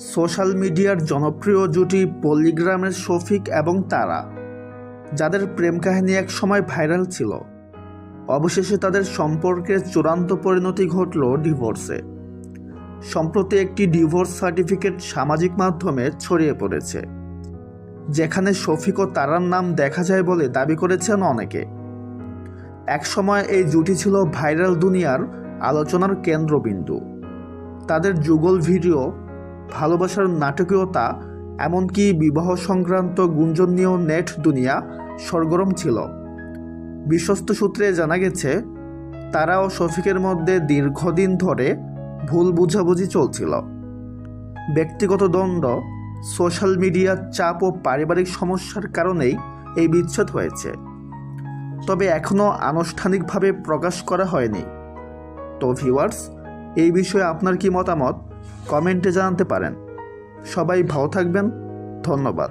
Social মিডিয়ার জনপ্রিয় জুটি পল্লিগ্রামের শফিক এবং তারা, যাদের প্রেম কাহিনী এক সময় ভাইরাল ছিল। অবশেষে তাদের সম্পর্কের চূড়ান্ত পরিণতি ঘটল ডিভোর্সে। সম্প্রতি একটি ডিভোর্স সার্টিফিকেট সামাজিক মাধ্যমে ছড়িয়ে পড়েছে। যেখানে শফিক ও তারার নাম দেখা যায় বলে দাবি করেছেন অনেকে। একসময় এই জুটি ছিল ভাইরাল দুনিয়ার আলোচনার কেন্দ্রবিন্দু। তাদের যুগল ভিডিও ভালোবাসার নাটকীয়তা, এমনকি বিবাহ সংক্রান্ত গুঞ্জন নিয়েও নেট দুনিয়া সরগরম ছিল। বিশ্বস্ত সূত্রে জানা গেছে তারা ও শফিকের মধ্যে দীর্ঘদিন ধরে ভুল বুঝাবুঝি চলছিল। ব্যক্তিগত দ্বন্দ্ব, সোশ্যাল মিডিয়ার চাপ ও পারিবারিক সমস্যার কারণেই এই বিচ্ছেদ হয়েছে। তবে এখনও আনুষ্ঠানিকভাবে প্রকাশ করা হয়নি। তো ভিউয়ার্স, এই বিষয়ে আপনার কি মতামত? কমেন্টে জানাতে পারেন। সবাই ভালো থাকবেন। ধন্যবাদ।